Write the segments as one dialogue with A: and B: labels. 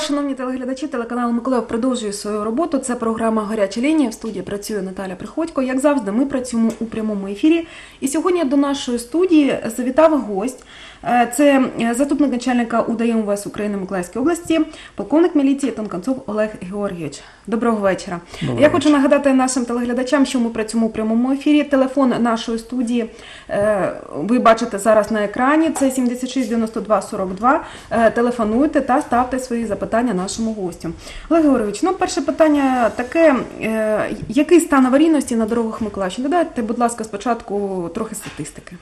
A: Вас, шановні телеглядачі. Телеканал Миколаїв продовжує свою роботу. Це програма Гаряча лінія. В студії працює Наталя Приходько. Як завжди, ми працюємо у прямому ефірі. І сьогодні до нашої студії завітав гость. Е, Це заступник начальника УДА МВС України Миколаївської області, полковник міліції Тонканцов Олег Георгійович. Доброго вечора.
B: Доброго
A: Я хочу нагадати нашим телеглядачам, що ми працюємо у прямому ефірі. Телефон нашої студії е, ви бачите зараз на екрані. Це 76 92 42. Е, Телефонуйте та ставте свої запитання нашому гостю. Олег Георгійович, ну перше питання таке: е, який стан аварійності на дорогах Миколаївщини? Додайте, будь ласка, спочатку трохи статистики.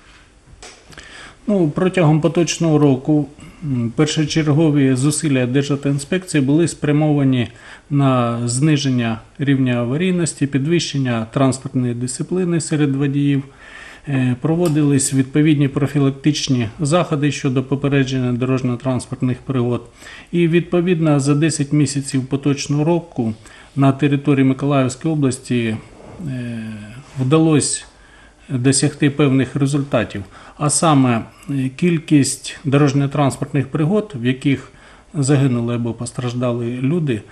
B: Ну, протягом поточного року першочергові зусилля Державтоінспекції були спрямовані на зниження рівня аварійності, підвищення транспортної дисципліни серед водіїв. Е, Проводились відповідні профілактичні заходи щодо попередження дорожньо-транспортних пригод. І відповідно за 10 місяців поточного року на території Миколаївської області е, вдалося досягти певних результатів, а саме кількість дорожньо-транспортних пригод, в яких загинули або постраждали люди,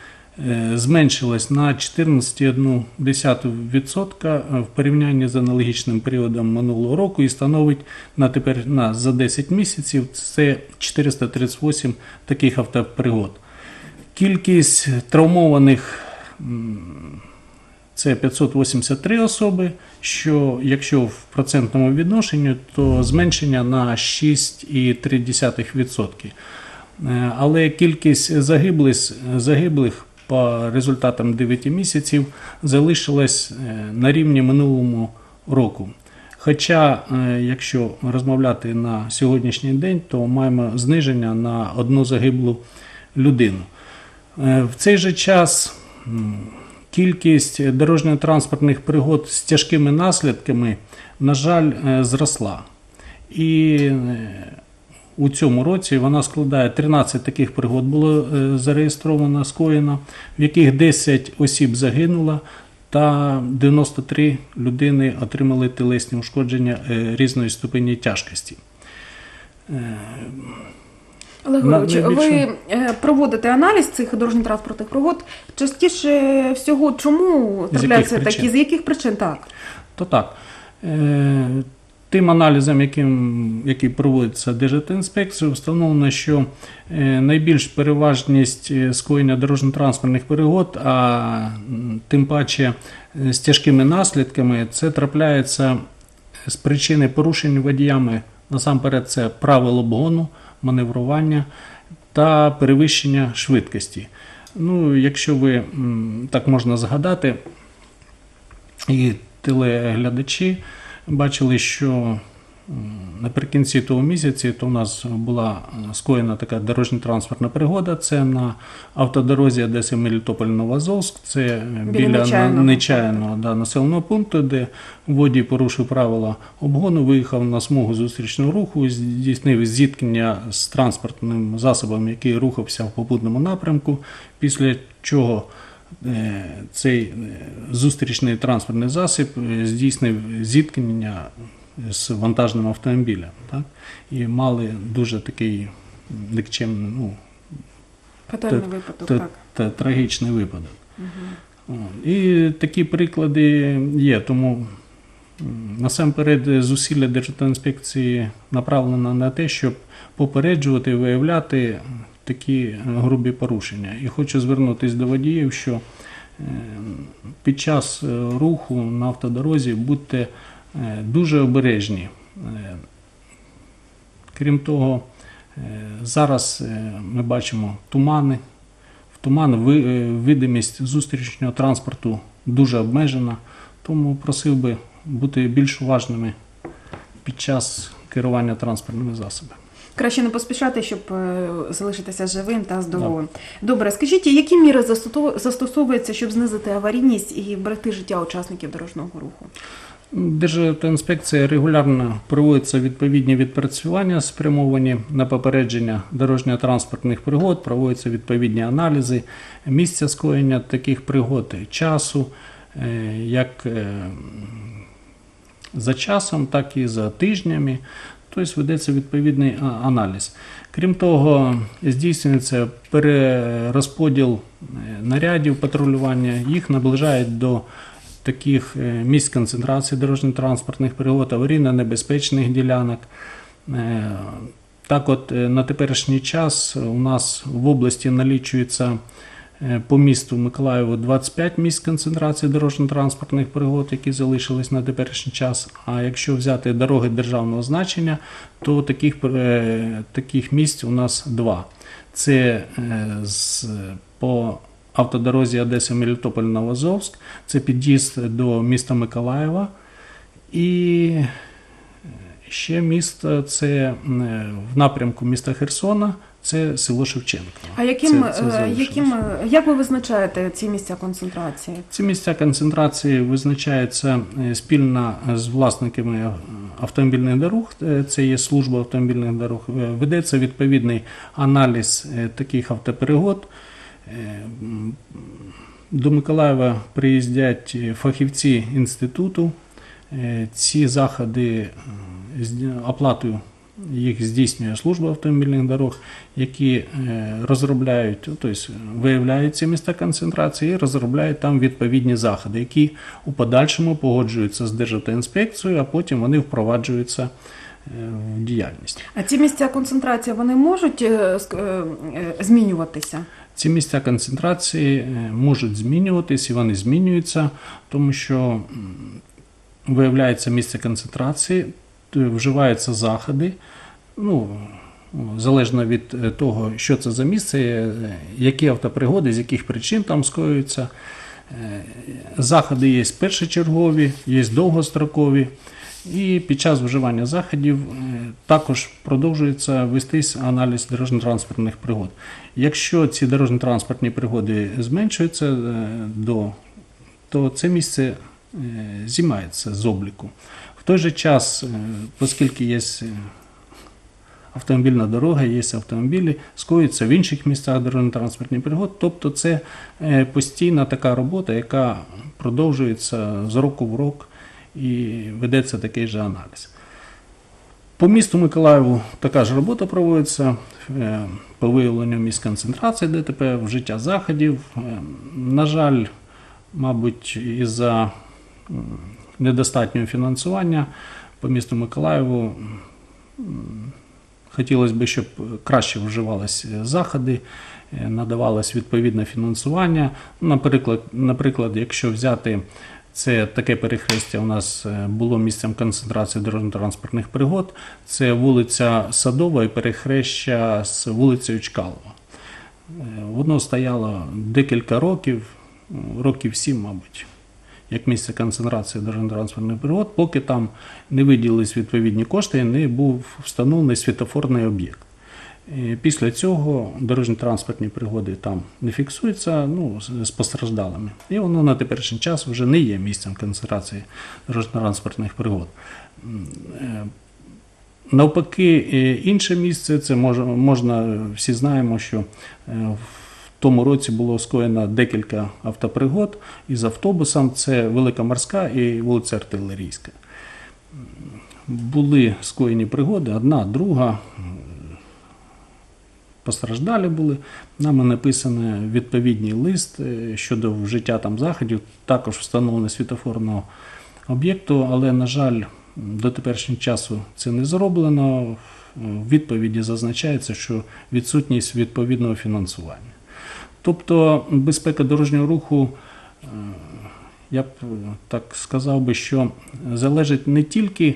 B: е, зменшилась на 14,1% в порівнянні з аналогічним періодом минулого року і становить на тепер на за 10 місяців це 438 таких автопригод. Кількість травмованих це 583 особи, що якщо в процентному відношенні, то зменшення на 6,3%. Е, Але кількість загиблих, загиблих по результатам 9 місяців залишилась е, на рівні минулому року. Хоча, е, якщо розмовляти на сьогоднішній день, то маємо зниження на одну загиблу людину. В цей же час кількість дорожньо-транспортних пригод з тяжкими наслідками, на жаль, е, зросла. І е, у цьому році вона складає 13 таких пригод було е, зареєстровано, скоєно, в яких 10 осіб загинуло, та 93 людини отримали тілесні ушкодження різної ступені тяжкості.
A: Олег
B: На-
A: ви е, проводите аналіз цих дорожньо-транспортних пригод. Частіше всього, чому трапляються такі? З яких причин так?
B: То так. Е, Тим аналізом, яким, який проводиться Державтоінспекцією, встановлено, що е, найбільш переважність скоєння дорожньо-транспортних перегод, а тим паче з тяжкими наслідками, це трапляється з причини порушень водіями. Насамперед, це правил обгону, маневрування та перевищення швидкості. Ну, якщо ви так можна згадати, і телеглядачі бачили, що наприкінці того місяці то у нас була скоєна така дорожньо-транспортна пригода. Це на автодорозі Одеси Мелітополь Новозовськ. Це
A: Біля
B: біля,
A: Нечаянного
B: нечаянного да, населеного пункту, де водій порушив правила обгону, виїхав на смугу зустрічного руху, здійснив зіткнення з транспортним засобом, який рухався в попутному напрямку, після чого е, цей е, зустрічний транспортний засіб е, здійснив зіткнення з вантажним автомобілем. Так? І мали дуже такий никчемний, ну,
A: Фатальний
B: Та-
A: випадок,
B: та-
A: так.
B: та трагічний випадок. О, І такі приклади є. Тому насамперед зусилля Державтоінспекції направлено на те, щоб попереджувати, виявляти такі грубі порушення. І хочу звернутися до водіїв, що е, під час е, руху на автодорозі будьте дуже обережні. Е, Крім того, е, зараз е, ми бачимо тумани. В туман ви- е, видимість зустрічного транспорту дуже обмежена, тому просив би бути більш уважними під час керування транспортними засобами.
A: Краще не поспішати, щоб е, залишитися живим та здоровим. Добре, скажіть, які міри застосову- застосовуються, щоб знизити аварійність і вберегти життя учасників дорожнього руху?
B: Державтоінспекція регулярно проводиться відповідні відпрацювання, спрямовані на попередження дорожньо-транспортних пригод, проводяться відповідні аналізи місця скоєння таких пригод, часу, е, як е, за часом, так і за тижнями. тобто ведеться відповідний аналіз. Крім того, здійснюється перерозподіл е, нарядів патрулювання, їх наближають до таких е, місць концентрації дорожньо-транспортних пригод, аварійно-небезпечних ділянок. Е, Так от е, на теперішній час у нас в області налічується по місту Миколаєву 25 місць концентрації дорожньо-транспортних пригод, які залишились на теперішній час. А якщо взяти дороги державного значення, то таких, таких місць у нас два. Це з, по автодорозі Одеса Мелітополь Новозовськ, це під'їзд до міста Миколаєва. І ще місто це е, в напрямку міста Херсона, це село Шевченко.
A: А яким,
B: Це- це
A: е, яким, е, як ви визначаєте ці місця концентрації?
B: Ці місця концентрації визначаються е, спільно з власниками автомобільних дорог. Це є служба автомобільних дорог. Ведеться відповідний аналіз таких автоперегод. Е, До Миколаєва приїздять е, фахівці інституту. Е, Ці заходи оплатою їх здійснює служба автомобільних дорог, які розробляють, тобто виявляють ці міста концентрації і розробляють там відповідні заходи, які у подальшому погоджуються з Державтоінспекцією, а потім вони впроваджуються в діяльність.
A: А ці місця концентрації вони можуть змінюватися?
B: Ці місця концентрації е, можуть змінюватись і вони змінюються, тому що виявляється місце концентрації, вживаються заходи. Ну, залежно від е, того, що це за місце, е, які автопригоди, з яких причин там скоюються. Е, Заходи є першочергові, є довгострокові. І під час вживання заходів е, також продовжується вестись аналіз дорожньо-транспортних пригод. Якщо ці дорожньо-транспортні пригоди зменшуються е, до, то це місце е, знімається з обліку. В той же час, е, оскільки є автомобільна дорога, є автомобілі, скоюються в інших місцях дорожньо-транспортних пригод. Тобто це постійна така робота, яка продовжується з року в рок і ведеться такий же аналіз. По місту Миколаєву така ж робота проводиться по виявленню місць концентрації ДТП, вжиття заходів. Е, На жаль, мабуть, із-за м, недостатнього фінансування по місту Миколаєву хотілося б, щоб краще вживалися заходи, е, надавалось відповідне фінансування. Наприклад, наприклад, якщо взяти це таке перехрестя у нас е, було місцем концентрації дорожньо-транспортних пригод. Це вулиця Садова і перехреща з вулицею Чкалова. Е, Воно стояло декілька років, років сім, мабуть, як місце концентрації дорожньо-транспортних пригод, поки там не виділились відповідні кошти і не був встановлений світофорний об'єкт. Е, Після цього дорожньо-транспортні пригоди там не фіксуються ну, з- постраждалими. І воно на теперішній час вже не є місцем концентрації дорожньо-транспортних пригод. Е, Навпаки, е, інше місце це можна, всі знаємо, що е, в тому році було скоєно декілька автопригод із автобусом. Це Велика Морська і вулиця Артилерійська. Були скоєні пригоди, одна, друга. Постраждалі були. Нами написано відповідний лист е, щодо вжиття там заходів, також встановлення світофорного об'єкту, але, на жаль, до теперішнього часу це не зроблено. В відповіді зазначається, що відсутність відповідного фінансування. Тобто безпека дорожнього руху, е, я б е, так сказав би, що залежить не тільки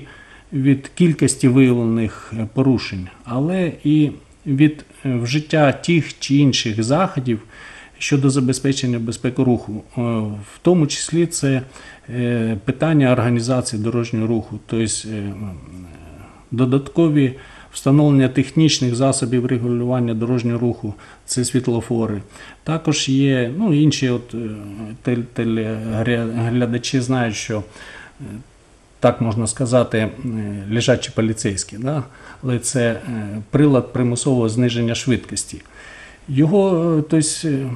B: від кількості виявлених е, порушень, але і від е, вжиття тих чи інших заходів щодо забезпечення безпеки руху. Е, В тому числі це е, питання організації дорожнього руху, тобто додаткові встановлення технічних засобів регулювання дорожнього руху, це світлофори. Також є ну, інші от, телеглядачі знають, що так можна сказати, е, лежачі поліцейські, да? але це е, прилад примусового зниження швидкості. Його е, е,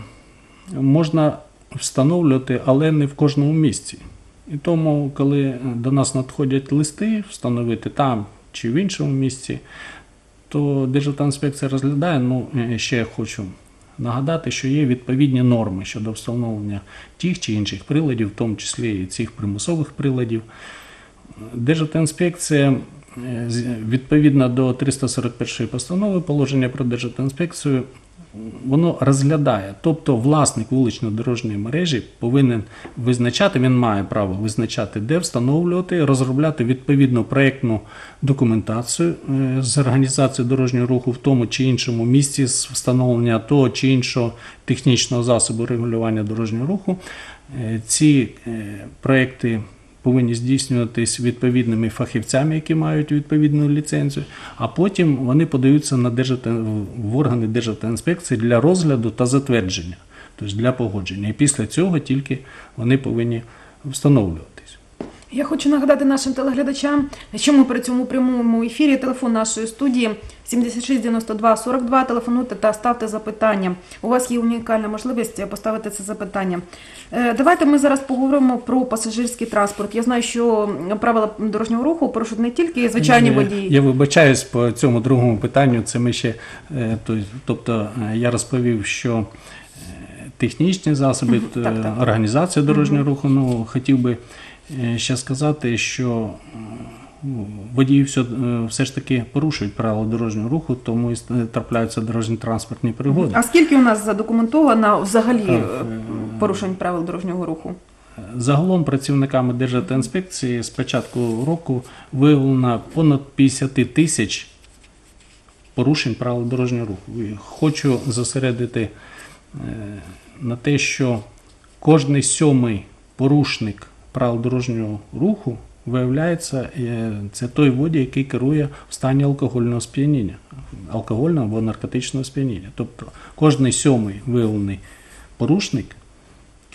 B: можна встановлювати, але не в кожному місці. І тому, коли до нас надходять листи, встановити там чи в іншому місці, то Державтоінспекція розглядає. Ну, ще хочу нагадати, що є відповідні норми щодо встановлення тих чи інших приладів, в тому числі і цих примусових приладів. Державна інспекція е, відповідно до 341 постанови положення про державну інспекцію воно розглядає. Тобто власник вулично-дорожньої мережі повинен визначати, він має право визначати, де встановлювати, розробляти відповідну проєктну документацію е, з організації дорожнього руху в тому чи іншому місці з встановлення того чи іншого технічного засобу регулювання дорожнього руху. Е, Ці проекти повинні здійснюватись відповідними фахівцями, які мають відповідну ліцензію, а потім вони подаються на державне, в органи Державної інспекції для розгляду та затвердження, тобто для погодження. І після цього тільки вони повинні встановлюватись.
A: Я хочу нагадати нашим телеглядачам, що ми при цьому прямому ефірі. Телефон нашої студії 76 92 42. Телефонуйте та ставте запитання. У вас є унікальна можливість поставити це запитання. Е, Давайте ми зараз поговоримо про пасажирський транспорт. Я знаю, що правила дорожнього руху порушують не тільки звичайні
B: Е,
A: водії.
B: Я вибачаюсь по цьому другому питанню. Це ми ще, е, тобто е, я розповів, що технічні засоби, т-
A: так, так.
B: організація дорожнього руху. Ну хотів би ще сказати, що е, ну, водії все, е, все ж таки порушують правила дорожнього руху, тому і трапляються дорожні транспортні пригоди.
A: А скільки у нас задокументовано взагалі е, порушень правил дорожнього руху?
B: Загалом працівниками Державтоінспекції з початку року виявлено понад 50 тисяч порушень правил дорожнього руху. І Хочу зосередити е, на те, що кожний сьомий порушник правил дорожнього руху виявляється, е, це той водій, який керує в стані алкогольного сп'яніння, алкогольного або наркотичного сп'яніння. Тобто кожний сьомий виявлений порушник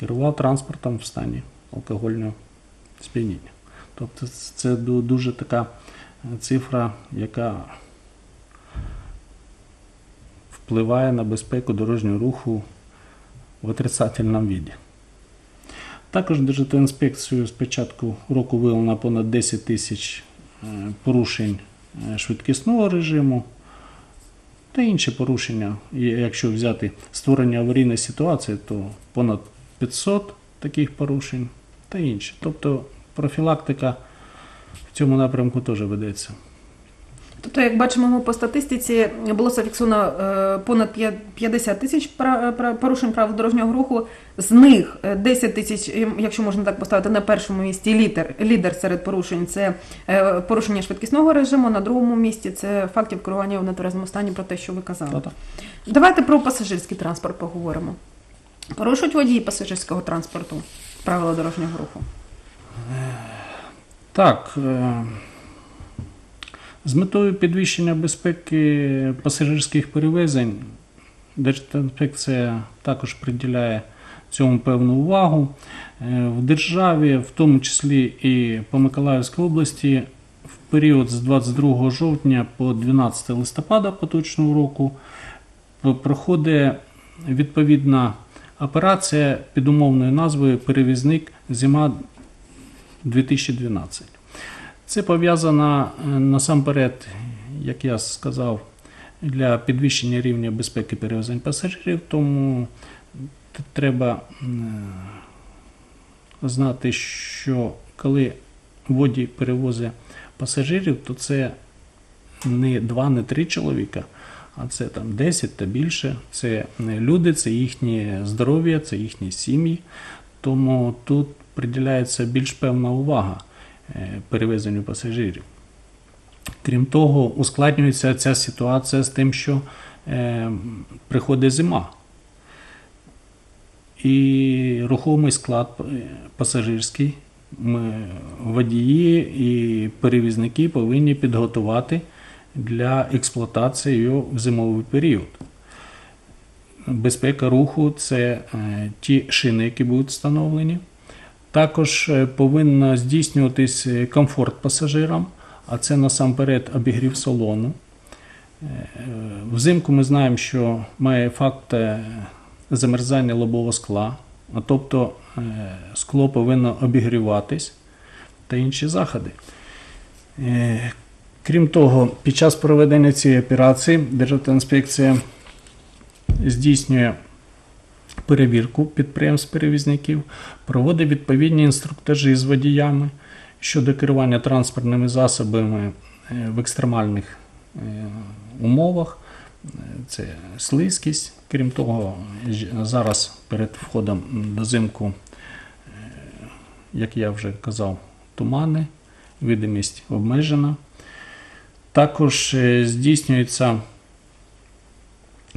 B: керував транспортом в стані алкогольного сп'яніння. Тобто це дуже така е, цифра, яка впливає на безпеку дорожнього руху в отрицательному віді. Також Державтоінспекцією з початку року виявлено понад 10 тисяч е, порушень е, швидкісного режиму та інші порушення. Якщо взяти створення аварійної ситуації, то понад 500 таких порушень та інші. Тобто профілактика в цьому напрямку теж ведеться.
A: Тобто, як бачимо ми по статистиці, було зафіксовано е, понад 50 тисяч пра- порушень правил дорожнього руху. З них е, 10 тисяч, е, якщо можна так поставити, на першому місці лідер, лідер серед порушень це е, порушення швидкісного режиму. На другому місці це фактів керування в нетверезому стані про те, що ви казали.
B: Та-та.
A: Давайте про пасажирський транспорт поговоримо. Порушують водії пасажирського транспорту правила дорожнього руху.
B: Так. е, З метою підвищення безпеки пасажирських перевезень Держінспекція також приділяє цьому певну увагу. Е, В державі, в тому числі і по Миколаївській області, в період з 22 жовтня по 12 листопада поточного року проходить відповідна операція під умовною назвою Перевізник зима 2012. Це пов'язано е, насамперед, як я сказав, для підвищення рівня безпеки перевезень пасажирів, тому треба знати, що коли водій перевозить пасажирів, то це не два, не три чоловіка, а це там 10 та більше. Це не люди, це їхнє здоров'я, це їхні сім'ї. Тому тут приділяється більш певна увага е, перевезенню пасажирів. Крім того, ускладнюється ця ситуація з тим, що е, приходить зима. І рухомий склад е, пасажирський водії і перевізники повинні підготувати для експлуатації його в зимовий період. Безпека руху це е, ті шини, які будуть встановлені. Також е, повинно здійснюватись е, комфорт пасажирам, а це насамперед обігрів салону. Е, Взимку ми знаємо, що має факт замерзання лобового скла, тобто скло повинно обігріватись та інші заходи. Крім того, під час проведення цієї операції Державна інспекція здійснює перевірку підприємств-перевізників, проводить відповідні інструктажі з водіями щодо керування транспортними засобами е, в екстремальних е, умовах. Це слизькість. Крім того, зараз перед входом до зимку, е, як я вже казав, тумани, видимість обмежена. Також здійснюється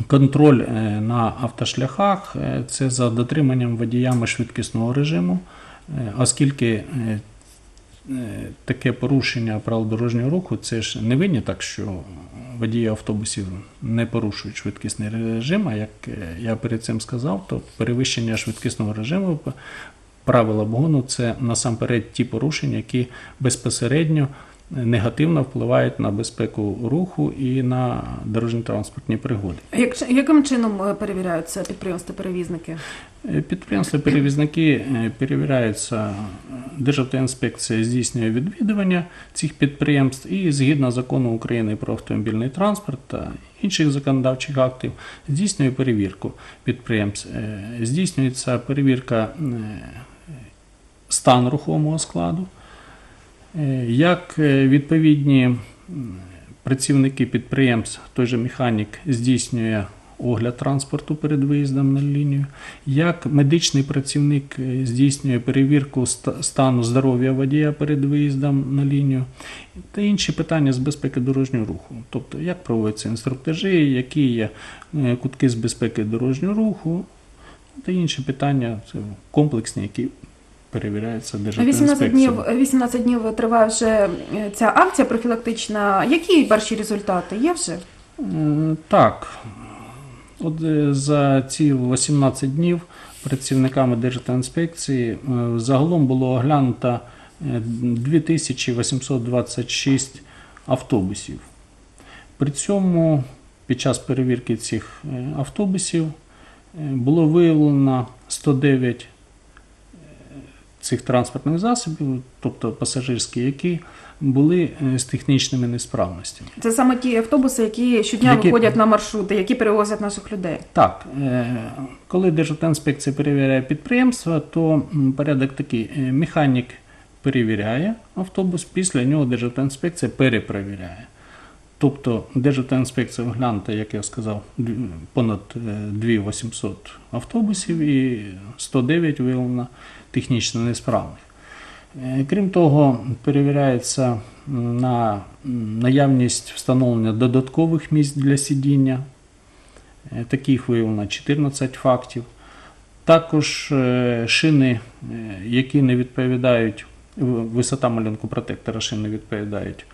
B: контроль е, на автошляхах. Е, Це за дотриманням водіями швидкісного режиму, Е, оскільки таке порушення правил дорожнього руху це ж не винні так, що водії автобусів не порушують швидкісний режим. А як я перед цим сказав, то перевищення швидкісного режиму п- правил обгону це насамперед ті порушення, які безпосередньо негативно впливають на безпеку руху і на дорожньо-транспортні пригоди.
A: Як, яким чином е, перевіряються підприємства-перевізники?
B: Е, Підприємства-перевізники е, перевіряються, Державна інспекція здійснює відвідування цих підприємств і згідно закону України про автомобільний транспорт та інших законодавчих актів здійснює перевірку підприємств. Здійснюється перевірка стану рухомого складу, як е, відповідні працівники підприємств, той же механік здійснює огляд транспорту перед виїздом на лінію, як медичний працівник е, здійснює перевірку стану здоров'я водія перед виїздом на лінію, та інші питання з безпеки дорожнього руху. Тобто, як проводяться інструктажі, які є е, кутки з безпеки дорожнього руху, та інші питання комплексні, які перевіряються державною
A: 18 днів, 18 днів триває вже е, ця акція профілактична. Які перші результати є вже?
B: Так. От е, за ці 18 днів працівниками Держінспекції е, загалом було оглянуто е, 2826 автобусів. При цьому під час перевірки цих автобусів було виявлено 109 цих транспортних засобів, тобто пасажирські, які були е, з технічними несправностями.
A: Це саме ті автобуси, які щодня
B: Які-
A: виходять на маршрути, які перевозять наших людей.
B: Так, е, коли Державна інспекція перевіряє підприємство, то порядок такий: Е, механік перевіряє автобус, після нього Державна інспекція перепровіряє. Тобто Державна інспекція оглянута, як я сказав, понад е, 2800 автобусів і 109 виявлено технічно несправних. Е, Крім того, перевіряється на наявність встановлення додаткових місць для сидіння. Е, Таких виявлено 14 фактів. Також е, шини, е, які не відповідають, висота малюнку протектора шин не відповідають.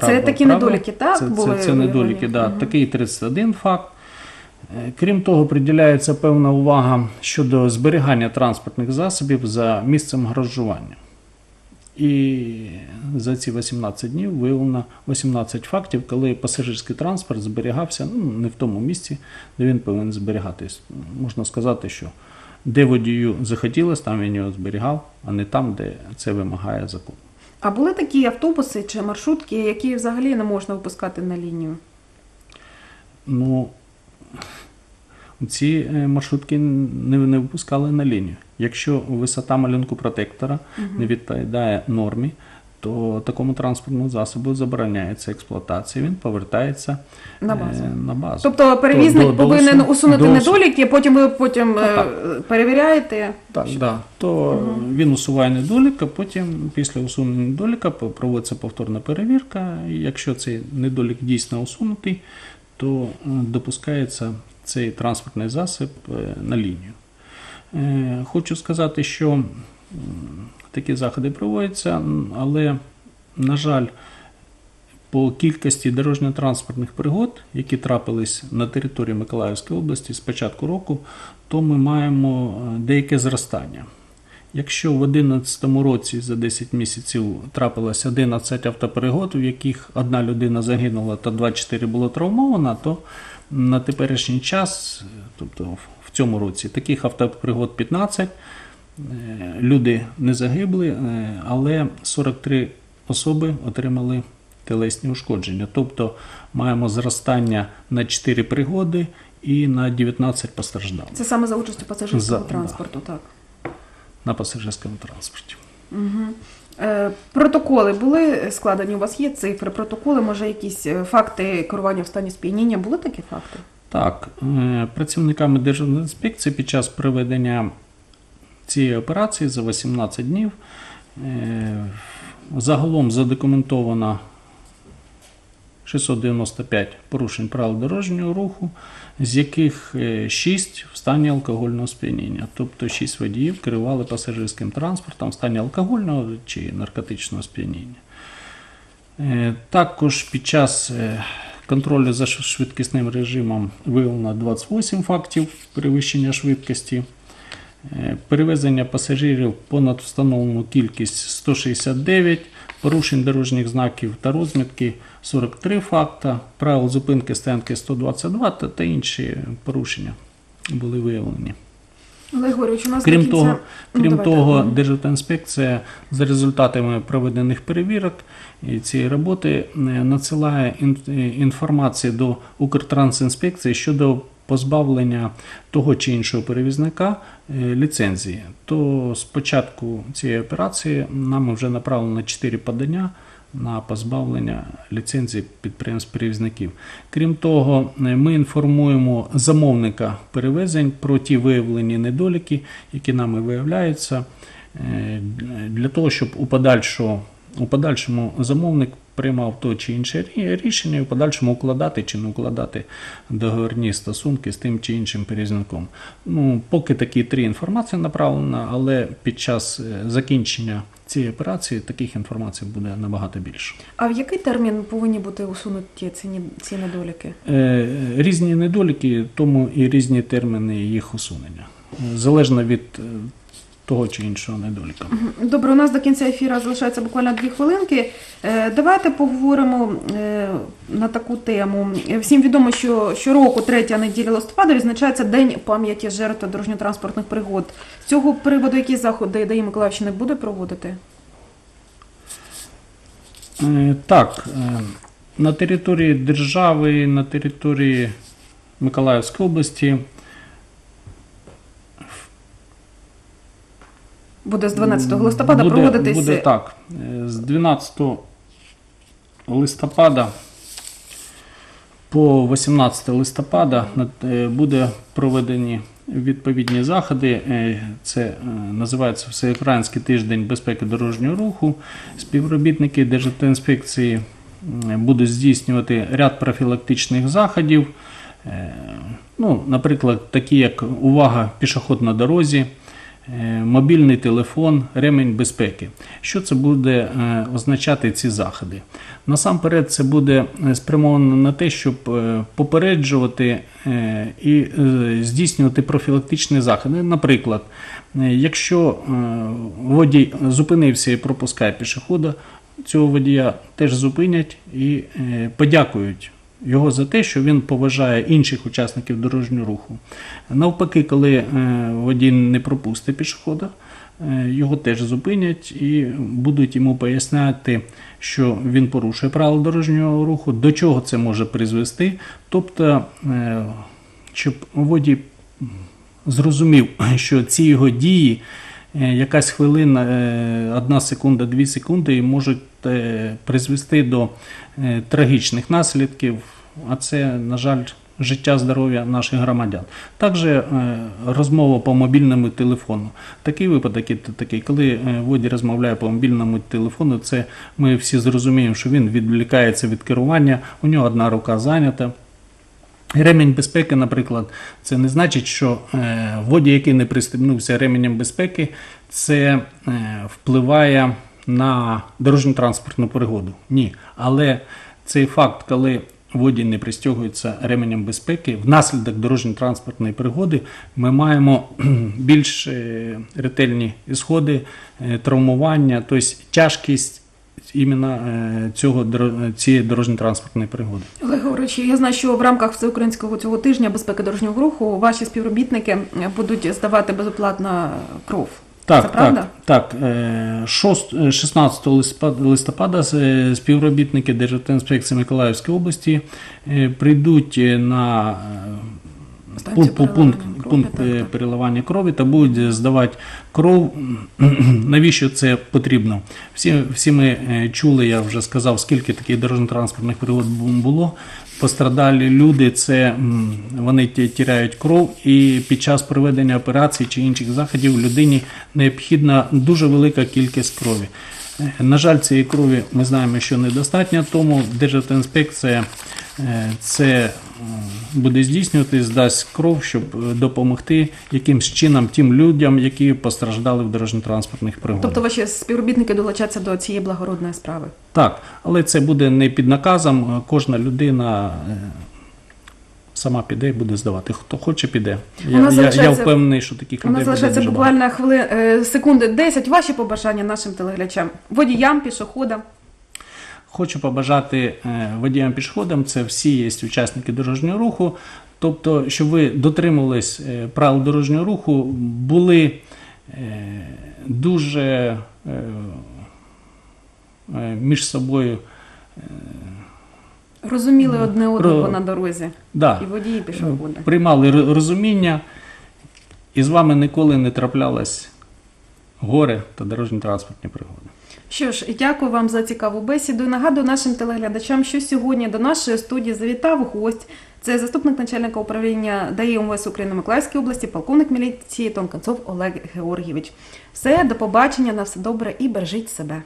A: Це такі
B: правилам.
A: недоліки, так?
B: Це,
A: були
B: це, це недоліки, да.
A: Мгм.
B: такий 31 факт. Е, Крім того, приділяється певна увага щодо зберігання транспортних засобів за місцем гаражування. І за ці 18 днів виявлено 18 фактів, коли пасажирський транспорт зберігався ну, не в тому місці, де він повинен зберігатись. Можна сказати, що де водію захотілося, там він його зберігав, а не там, де це вимагає закон.
A: А були такі автобуси чи маршрутки, які взагалі не можна випускати на лінію?
B: Ну, ці е, маршрутки не, не випускали на лінію. Якщо висота малюнку протектора не відповідає нормі, то такому транспортному засобу забороняється експлуатація, він повертається
A: На
B: е,
A: базу.
B: на базу.
A: Тобто перевізник
B: до- до
A: повинен усунути
B: до усун-
A: недоліки, потім ви потім е,
B: Так.
A: перевіряєте.
B: Так, да. То він усуває недолік, а потім після усунення недоліка проводиться повторна перевірка. І якщо цей недолік дійсно усунутий, то е, допускається цей транспортний засіб е, на лінію. Е, Хочу сказати, що такі заходи проводяться, але, на жаль, по кількості дорожньо-транспортних пригод, які трапились на території Миколаївської області з початку року, то ми маємо е, деяке зростання. Якщо в 2011 році за 10 місяців трапилось 11 автоперегод, в яких одна людина загинула та 24 було травмовано, то на теперішній час, е, тобто в цьому році, таких автопригод 15, е, люди не загибли, е, але 43 особи отримали тілесні ушкодження. Тобто маємо зростання на 4 пригоди і на 19 постраждалих
A: Це саме за участю пасажирського
B: За- да.
A: транспорту, так.
B: на пасажирському транспорті.
A: Угу. Е, протоколи були складені? У вас є цифри, протоколи, може, якісь е, факти керування в стані сп'яніння? Були такі факти?
B: Так, е, працівниками Державної інспекції під час проведення цієї операції за 18 днів е, загалом задокументовано 695 порушень правил дорожнього руху, з яких 6 в стані алкогольного сп'яніння. Тобто 6 водіїв керували пасажирським транспортом в стані алкогольного чи наркотичного сп'яніння. Е, Також під час е, контролю за швидкісним режимом виявлено 28 фактів перевищення швидкості. Е, Перевезення пасажирів понад встановлену кількість 169, порушень дорожніх знаків та розмітки 43 факта, правил зупинки стоянки 122 та, та інші порушення були виявлені.
A: Олег Григорович, у нас
B: Крім
A: кінця...
B: того,
A: Ну,
B: крім
A: давайте.
B: того. Державтоінспекція за результатами проведених перевірок цієї роботи е, надсилає е, інформацію до Укртрансінспекції щодо позбавлення того чи іншого перевізника е, ліцензії. То з початку цієї операції нам вже направлено 4 подання на позбавлення ліцензії підприємств-перевізників. Крім того, е, ми інформуємо замовника перевезень про ті виявлені недоліки, які нами виявляються, е, для того, щоб у подальшому замовник приймав то чи інше рішення, і в подальшому укладати чи не укладати договірні стосунки з тим чи іншим перевізником. Ну, поки такі три інформації направлено, але під час е, закінчення цієї операції таких інформацій буде набагато більше.
A: А в який термін повинні бути усунуті ці, ці недоліки?
B: Е, Різні недоліки, тому і різні терміни їх усунення. Е, Залежно від того чи іншого недоліка.
A: Добре, у нас до кінця ефіру залишається буквально дві хвилинки. Е, Давайте поговоримо е, на таку тему. Всім відомо, що щороку, третя неділя листопада, відзначається День пам'яті жертв дорожньо-транспортних пригод. З цього приводу які заходи ДАІ Миколаївщини буде проводити?
B: Е, Так, на території держави, на території Миколаївської області
A: Буде з 12 листопада
B: буде,
A: проводитись
B: Буде так. е, З 12 листопада по 18 листопада е, буде проведені відповідні заходи. Е, Це е, називається Всеукраїнський тиждень безпеки дорожнього руху. Співробітники Державтоінспекції будуть здійснювати ряд профілактичних заходів. Е, Ну, наприклад, такі як увага пішоход на дорозі, е, мобільний телефон, ремень безпеки. Що це буде е, означати ці заходи? Насамперед, це буде е, спрямовано на те, щоб е, попереджувати е, і е, здійснювати профілактичні заходи. Наприклад, е, якщо е, водій зупинився і пропускає пішохода, цього водія теж зупинять і е, подякують його за те, що він поважає інших учасників дорожнього руху. Навпаки, коли е, водій не пропустить пішохода, е, його теж зупинять і будуть йому поясняти, що він порушує правила дорожнього руху, до чого це може призвести. Тобто, е, щоб водій зрозумів, що ці його дії, якась хвилина, одна секунда, дві секунди, можуть призвести до трагічних наслідків, а це, на жаль, життя, здоров'я наших громадян. Також е, розмова по мобільному телефону. Такий випадок такий, коли е, водій розмовляє по мобільному телефону, це ми всі зрозуміємо, що він відволікається від керування, у нього одна рука зайнята. Ремінь безпеки, наприклад, це не значить, що е, водій, який не пристебнувся ременем безпеки, це впливає на дорожньо-транспортну пригоду. Ні. Але цей факт, коли водій не пристягується ременем безпеки, внаслідок дорожньо-транспортної пригоди ми маємо більш е, ретельні ісходи, е, травмування, тобто тяжкість іменно е, цього, цієї дорожньо-транспортної пригоди.
A: Олег Григорович, я знаю, що в рамках всеукраїнського цього тижня безпеки дорожнього руху ваші співробітники будуть здавати безоплатно кров.
B: Так,
A: Це правда?
B: так, так. Е, шост- е, 16 листопада, листопада е, співробітники Державтоінспекції Миколаївської області е, прийдуть е, на е, пункт, пункт, пункт
A: так,
B: е,
A: так.
B: переливання крові та будуть здавати кров. Навіщо це потрібно? Всі, всі ми е, чули, я вже сказав, скільки таких дорожньо-транспортних пригод було. Пострадалі люди, це вони ті- тіряють кров, і під час проведення операцій чи інших заходів людині необхідна дуже велика кількість крові. Е, На жаль, цієї крові ми знаємо, що недостатньо, тому Державтоінспекція е, це буде здійснювати, здасть кров, щоб е, допомогти якимсь чином тим людям, які постраждали в дорожньо-транспортних пригодах.
A: Тобто ваші співробітники долучаться до цієї благородної справи.
B: Так, але це буде не під наказом. Кожна людина сама піде і буде здавати. Хто хоче, піде. Я, я, я впевнений, що таких
A: У
B: людей
A: нас залишається буквально хвили... е, секунди 10. Ваші побажання нашим телеглядачам, водіям, пішоходам.
B: Хочу побажати е, водіям пішоходам, це всі є учасники дорожнього руху. Тобто, щоб ви дотримувались е, правил дорожнього руху, були дуже між собою.
A: Розуміли одне одного
B: Про-
A: на дорозі.
B: Да,
A: І водії, і пішоходи.
B: приймали розуміння, і з вами ніколи не траплялось горе та дорожні транспортні пригоди.
A: Що ж, дякую вам за цікаву бесіду. Нагадую нашим телеглядачам, що сьогодні до нашої студії завітав гость. Це заступник начальника управління ДАІ МВС України Миколаївської області, полковник міліції Тонканцов Олег Георгійович. Все, до побачення, на все добре і бережіть себе.